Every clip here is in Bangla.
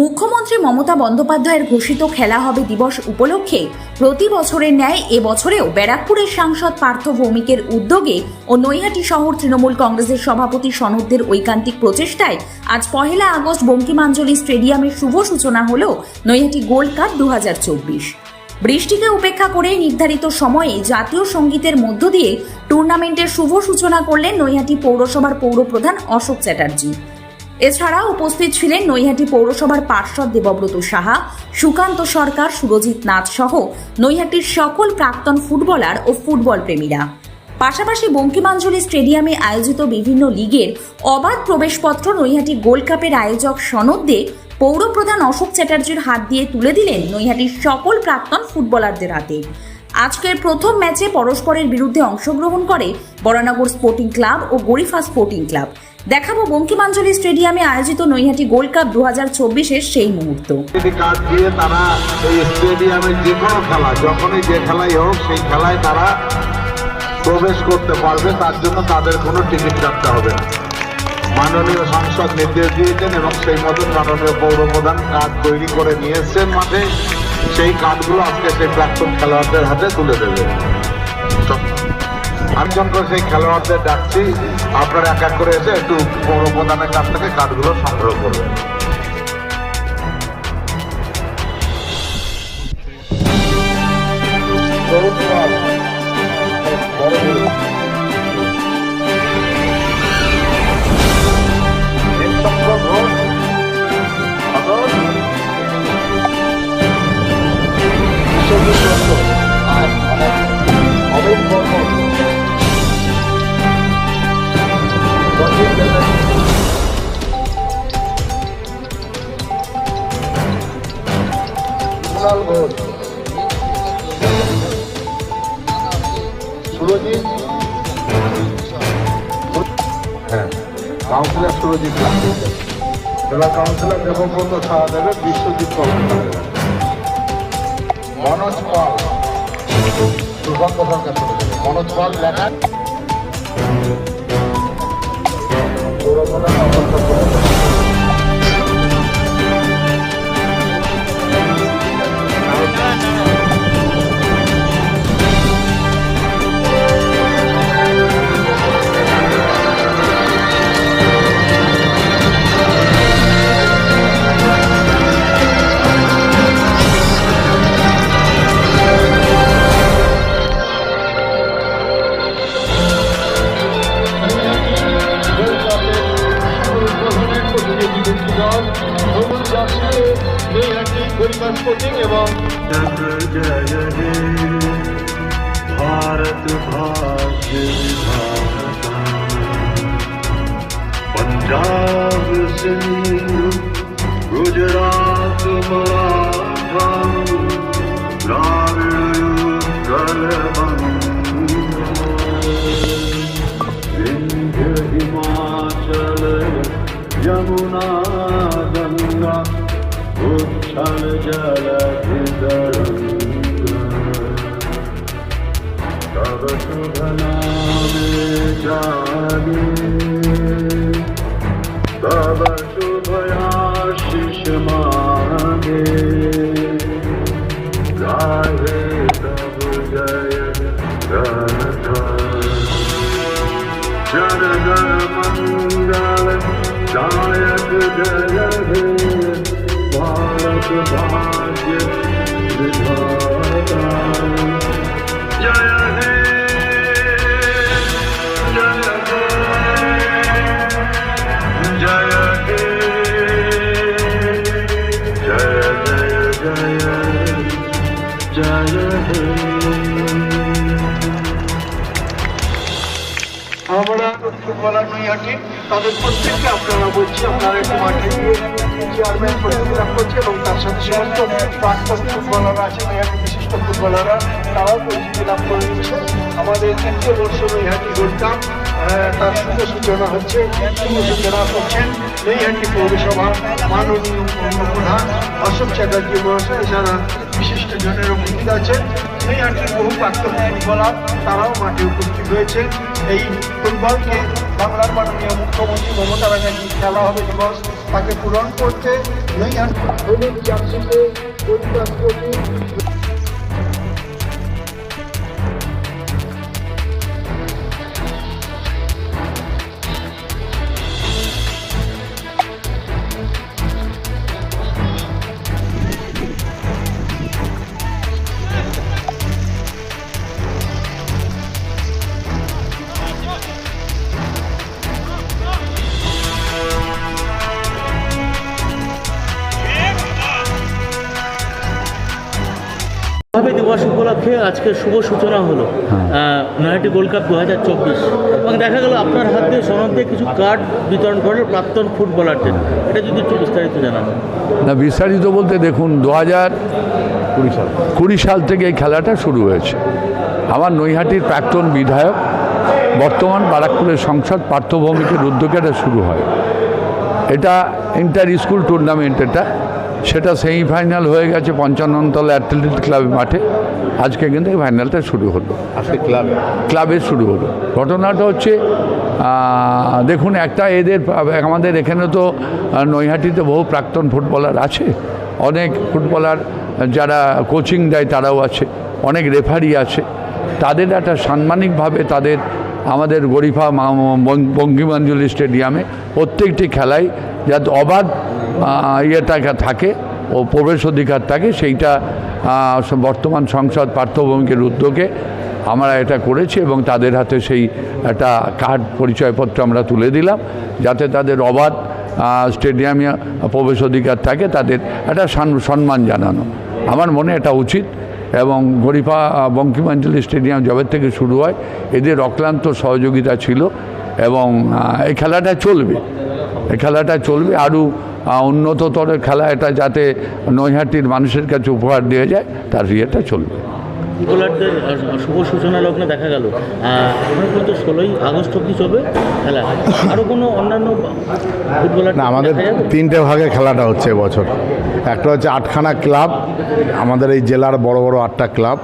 মুখ্যমন্ত্রী মমতা বন্দ্যোপাধ্যায়ের ঘোষিত খেলা হবে দিবস উপলক্ষে। প্রতি বছরের ন্যায় এবছরেও ব্যারাকপুরের সাংসদ পার্থ ভৌমিকের উদ্যোগে ও নৈহাটি শহর তৃণমূল কংগ্রেসের সভাপতি সনদদের ঐকান্তিক প্রচেষ্টায় আজ পহেলা আগস্ট বঙ্কিমাঞ্জলি স্টেডিয়ামের শুভ সূচনা হল নৈহাটি গোল্ড কাপ দু হাজার চব্বিশ। বৃষ্টিকে উপেক্ষা করে নির্ধারিত সময়ে জাতীয় সঙ্গীতের মধ্য দিয়ে টুর্নামেন্টের শুভ সূচনা করলেন নৈহাটি পৌরসভার পৌরপ্রধান অশোক চ্যাটার্জি। এছাড়া উপস্থিত ছিলেন নৈহাটি পৌরসভার পার্ষদ দেবব্রত সাহা, সুকান্ত সরকার, সুরজিৎ নাথ সহ নৈহাটির সকল প্রাক্তন ফুটবলার ও ফুটবল প্রেমীরা। পাশাপাশি বঙ্কিমাঞ্জলি স্টেডিয়ামে আয়োজিত বিভিন্ন লিগের অবাধ প্রবেশপত্র নৈহাটি গোল্ড কাপের আয়োজক সনদে পৌরপ্রধান অশোক চ্যাটার্জির হাত দিয়ে তুলে দিলেন নৈহাটির সকল প্রাক্তন ফুটবলারদের হাতে। আজকের প্রথম ম্যাচে পরস্পরের বিরুদ্ধে অংশগ্রহণ করে বরানগর স্পোর্টিং ক্লাব ও গরিফা স্পোর্টিং ক্লাব। দেখাবো বঙ্কিমাঞ্জলি স্টেডিয়ামে আয়োজিত নৈহাটি গোল্ড কাপ দু হাজার সেই মুহূর্ত। দিয়ে তারা এই স্টেডিয়ামে যে কোনো খেলা, যখনই যে খেলাই হোক, সেই খেলায় তারা প্রবেশ করতে পারবে, তার জন্য তাদের কোনো টিকিট কাটতে হবে না। মাননীয় সাংসদ নির্দেশ দিয়েছেন এবং সেই মতন মাননীয় পৌর প্রধান কার্ড তৈরি করে নিয়ে মাঠে। সেই কার্ডগুলো আজকে সেই প্রাক্তন খেলোয়াড়দের হাতে তুলে দেবে। আমি যখন সেই খেলোয়াড়দের ডাকছি, আপনারা এক এক করে এসে একটু পৌর প্রধানের কাছ থেকে কার্ডগুলো সংগ্রহ করবেন। ঘোষ সুরজিৎ? হ্যাঁ কাউন্সিলর সুরজিৎ লাগবে জেলা কাউন্সিলর দেবব্রত সাহা দেবে, বিশ্বজিৎ কর্মকার মনোজ পাল। দুর্ভাগ্য মনোজ পাল লেখা। जग जय हे भारत भाग्य विधाता Punjab Sindhu Gujarat Maratha Dravida Utkal Vindhya Himachal Yamuna Ganga Tanrı celati derinde Kavuşu benami cani Kavuşu bayar şişmani Gayrı tabucaya Gönlüm Canı canı mangalı Gayet geledi Goodbye, dear. Footballer Naihati তাদের প্রত্যেককে আপনারা বলছি, আপনারা একটু মাঠে গিয়ে চেয়ারম্যান লাভ করছে এবং তার সাথে সমস্ত প্রাক্তন ফুটবলাররা আছে নৈহাটি বিশিষ্ট ফুটবলাররা, তারাও পরিচিতি লাভ করে দিচ্ছে আমাদের তৃতীয় বর্ষ নৈহাটি কাপ তার শুভ সূচনা হচ্ছে, শুভ সূচনা করছেন নৈহাটি পৌরসভা মাননীয় পৌরপ্রধান অশোক চ্যাটার্জি মহাশয় যারা বিশিষ্ট জনের উপস্থিত আছেন। নৈহাটির বহু প্রাক্তন ফুটবলার, তারাও মাঠে উপস্থিত হয়েছে এই ফুটবলকে বাংলার মাননীয় মুখ্যমন্ত্রী মমতা ব্যানার্জি খেলা হবে দিবস তাকে পূরণ করতে। নৈহাটি দৈনিক জার্সিতে পরিবাস প্রতি ভাবে দিবস উপলক্ষে আজকে শুভ সূচনা হলো আহ, নয়াটি গোল্ড কাপ দু হাজার চব্বিশ। এবং দেখা গেল আপনার হাত দিয়ে সনদ দিয়ে কিছু কার্ড বিতরণ করল প্রাক্তন ফুটবলারদের। এটা যদি একটু বিস্তারিত জানান। না বিস্তারিত বলতে দেখুন দু হাজার কুড়ি সাল থেকে এই খেলাটা শুরু হয়েছে। আমার নৈহাটির প্রাক্তন বিধায়ক বর্তমান বারাকপুরের সংসদ পার্থভৌমিকের উদ্যোগে এটা শুরু হয়। এটা ইন্টার স্কুল টুর্নামেন্ট এটা। সেটা সেমিফাইনাল হয়ে গেছে পঞ্চান্নতলা অ্যাথলেটিক ক্লাবের মাঠে। আজকে কিন্তু এই ফাইনালটা শুরু হলো। আজকে ক্লাবে ক্লাবে শুরু হলো। ঘটনাটা হচ্ছে দেখুন একটা এদের আমাদের এখানে তো নৈহাটিতে বহু প্রাক্তন ফুটবলার আছে। অনেক ফুটবলার যারা কোচিং দেয় তারাও আছে। অনেক রেফারি আছে। তাদের একটা সাম্মানিকভাবে তাদের আমাদের গরিফা মা- বং- বঙ্কিমাঞ্জলি স্টেডিয়ামে প্রত্যেকটি খেলায় যাতে অবাধ আহ, ইয়েটা থাকে ও প্রবেশ অধিকার থাকে সেইটা বর্তমান সংসদ পার্থভূমিকের উদ্যোগে আমরা এটা করেছি এবং তাদের হাতে সেই একটা কার্ড পরিচয়পত্র আমরা তুলে দিলাম যাতে তাদের অবাধ স্টেডিয়ামে প্রবেশ অধিকার থাকে তাদের একটা সম্মান জানানো। আমার মনে এটা উচিত এবং গরিফা বঙ্কিমাঞ্জলি স্টেডিয়াম জবের থেকে শুরু হয় এদের অক্লান্ত সহযোগিতা ছিল এবং এই খেলাটা চলবে এই খেলাটা চলবে আরও উন্নততর খেলা এটা যাতে নৈহাটির মানুষের কাছে উপহার দিয়ে যায় তার ইয়েটা চলবে। ফুটবলারদের শুভ সূচনা লগ্নে দেখা গেল। এখন ষোলোই আগস্ট অব্দি চলবে খেলা। আরও কোনো অন্যান্য ফুটবলার না আমাদের তিনটে ভাগে খেলাটা হচ্ছে এবছর একটা হচ্ছে আটখানা ক্লাব আমাদের এই জেলার বড় বড় আটটা ক্লাব।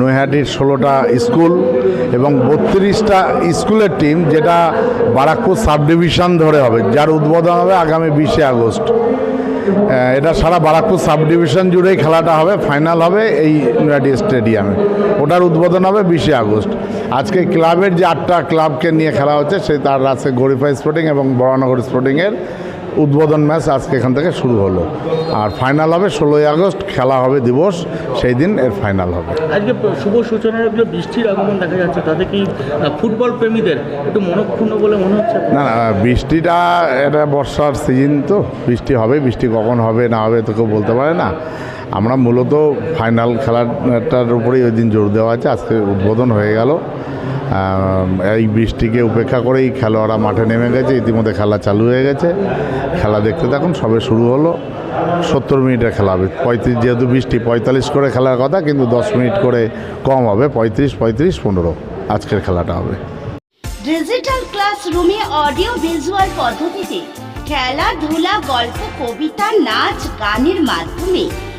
নৈহাটির ষোলোটা স্কুল এবং বত্রিশটা স্কুলের টিম যেটা বারাকপুর সাব ডিভিশন ধরে হবে, যার উদ্বোধন হবে আগামী বিশে আগস্ট। এটা সারা বারাকপুর সাব ডিভিশন জুড়েই খেলাটা হবে, ফাইনাল হবে এই নৈহাটি স্টেডিয়ামে। ওটার উদ্বোধন হবে বিশে আগস্ট। আজকে ক্লাবের যে আটটা ক্লাবকে নিয়ে খেলা হচ্ছে সেই তার আছে গরিফা স্পোর্টিং এবং বরানগর স্পোর্টিংয়ের উদ্বোধন ম্যাচ আজকে এখান থেকে শুরু হলো। আর ফাইনাল হবে ষোলোই আগস্ট খেলা হবে দিবস সেই দিন এর ফাইনাল হবে। আজকে শুভ সূচনার লগ্নে বৃষ্টির আগমন দেখা যাচ্ছে তাতে কি ফুটবল প্রেমীদের একটু মনক্ষুণ্ণ বলে মনে হচ্ছে? না না বৃষ্টিটা এটা বর্ষার সিজন তো বৃষ্টি হবে বৃষ্টি কখন হবে না হবে তো কেউ বলতে পারে না। আমরা মূলত ফাইনাল খেলাটার উপরেই ওই দিন জোর দেওয়া আছে আজকে উদ্বোধন হয়ে গেল। এই বৃষ্টিকে উপেক্ষা করেই খেলোয়াড়রা মাঠে নেমে গেছে, ইতিমধ্যে খেলা চালু হয়ে গেছে। খেলা দেখতে থাকুন, সবে শুরু হলো। সত্তর মিনিটের খেলা হবে। পঁয়ত্রিশ, যেহেতু বৃষ্টি, পঁয়তাল্লিশ করে খেলার কথা, কিন্তু দশ মিনিট করে কম হবে। পঁয়ত্রিশ পঁয়ত্রিশ, পনেরো আজকের খেলাটা হবে। ডিজিটাল ক্লাসরুমে অডিও ভিজুয়াল পদ্ধতিতে খেলাধুলা, গল্প, কবিতা, নাচ, গানের মাধ্যমে